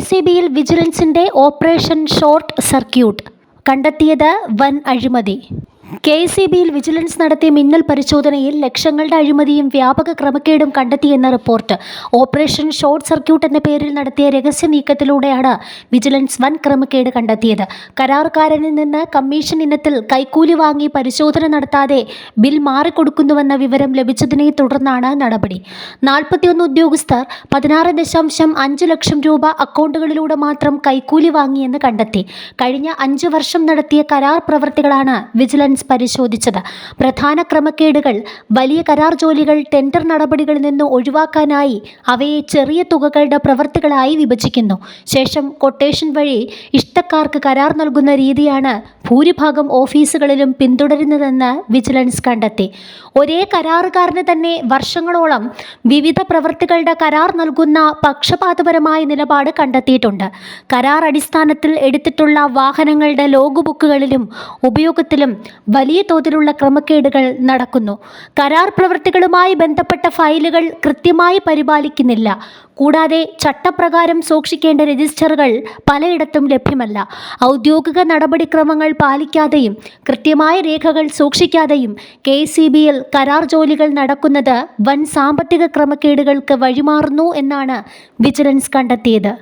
C ബിയിൽ വിജിലൻസിന്റെ operation short circuit കണ്ടെത്തിയത് വൻ അഴിമതി. കെ സി ബിയിൽ വിജിലൻസ് നടത്തിയ മിന്നൽ പരിശോധനയിൽ ലക്ഷങ്ങളുടെ അഴിമതിയും വ്യാപക ക്രമക്കേടും കണ്ടെത്തിയെന്ന റിപ്പോർട്ട്. ഓപ്പറേഷൻ ഷോർട്ട് സർക്യൂട്ട് എന്ന പേരിൽ നടത്തിയ രഹസ്യ നീക്കത്തിലൂടെയാണ് വിജിലൻസ് വൻ ക്രമക്കേട് കണ്ടെത്തിയത്. കരാറുകാരനിൽ നിന്ന് കമ്മീഷൻ ഇനത്തിൽ കൈക്കൂലി വാങ്ങി പരിശോധന നടത്താതെ ബിൽ മാറിക്കൊടുക്കുന്നുവെന്ന വിവരം ലഭിച്ചതിനെ തുടർന്നാണ് നടപടി. നാൽപ്പത്തിയൊന്ന് ഉദ്യോഗസ്ഥർ പതിനാറ് ദശാംശം അഞ്ച് ലക്ഷം രൂപ അക്കൗണ്ടുകളിലൂടെ മാത്രം കൈക്കൂലി വാങ്ങിയെന്ന് കണ്ടെത്തി. കഴിഞ്ഞ അഞ്ച് വർഷം നടത്തിയ കരാർ പ്രവർത്തികളാണ് വിജിലൻസ് പരിശോധിച്ചത്. പ്രധാന ക്രമക്കേടുകൾ വലിയ കരാർ ജോലികൾ ടെൻഡർ നടപടികളിൽ നിന്ന് ഒഴിവാക്കാനായി അവയെ ചെറിയ തുകകളുടെ പ്രവൃത്തികളായി വിഭജിക്കുന്നു. ശേഷം കൊട്ടേഷൻ വഴി ഇഷ്ടക്കാർക്ക് കരാർ നൽകുന്ന രീതിയാണ് ഭൂരിഭാഗം ഓഫീസുകളിലും പിന്തുടരുന്നതെന്ന് വിജിലൻസ് കണ്ടെത്തി. ഒരേ കരാറുകാരന് തന്നെ വർഷങ്ങളോളം വിവിധ പ്രവൃത്തികളുടെ കരാർ നൽകുന്ന പക്ഷപാതപരമായ നിലപാട് കണ്ടെത്തിയിട്ടുണ്ട്. കരാർ അടിസ്ഥാനത്തിൽ എടുത്തിട്ടുള്ള വാഹനങ്ങളുടെ ലോഗ് ബുക്കുകളിലും ഉപയോഗത്തിലും വലിയ തോതിലുള്ള ക്രമക്കേടുകൾ നടക്കുന്നു. കരാർ പ്രവൃത്തികളുമായി ബന്ധപ്പെട്ട ഫയലുകൾ കൃത്യമായി പരിപാലിക്കുന്നില്ല. കൂടാതെ ചട്ടപ്രകാരം സൂക്ഷിക്കേണ്ട രജിസ്റ്ററുകൾ പലയിടത്തും ലഭ്യമല്ല. ഔദ്യോഗിക നടപടിക്രമങ്ങൾ പാലിക്കാതെയും കൃത്യമായ രേഖകൾ സൂക്ഷിക്കാതെയും കെ സി കരാർ ജോലികൾ നടക്കുന്നത് വൻ സാമ്പത്തിക ക്രമക്കേടുകൾക്ക് വഴിമാറുന്നു എന്നാണ് വിജിലൻസ് കണ്ടെത്തിയത്.